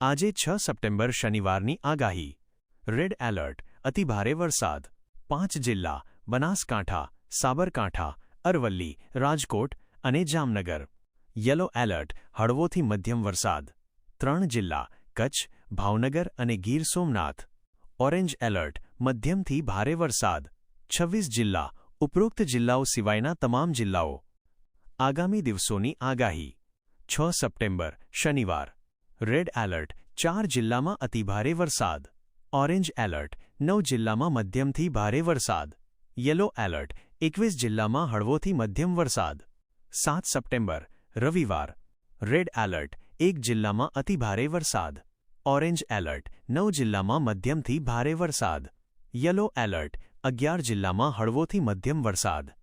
આજે છ સપ્ટેમ્બર શનિવારની આગાહી. રેડ એલર્ટ અતિભારે વરસાદ. પાંચ જિલ્લા, બનાસકાંઠા, સાબરકાંઠા, અરવલ્લી, રાજકોટ અને જામનગર. યલો એલર્ટ હળવોથી મધ્યમ વરસાદ. ત્રણ જિલ્લા, કચ્છ, ભાવનગર અને ગીર સોમનાથ. ઓરેન્જ એલર્ટ મધ્યમથી ભારે વરસાદ. છવ્વીસ જિલ્લા, ઉપરોક્ત જિલ્લાઓ સિવાયના તમામ જિલ્લાઓ. આગામી દિવસોની આગાહી. છ સપ્ટેમ્બર, શનિવાર. રેડ એલર્ટ ચાર જિલ્લામાં અતિભારે વરસાદ ઓરેન્જ એલર્ટ નવ જિલ્લામાં મધ્યમથી ભારે વરસાદ યલો એલર્ટ એકવીસ જિલ્લામાં હળવોથી મધ્યમ વરસાદ સાત સપ્ટેમ્બર રવિવાર રેડ એલર્ટ એક જિલ્લામાં અતિભારે વરસાદ ઓરેન્જ એલર્ટ નવ જિલ્લામાં મધ્યમથી ભારે વરસાદ યલો એલર્ટ અગિયાર જિલ્લામાં હળવોથી મધ્યમ વરસાદ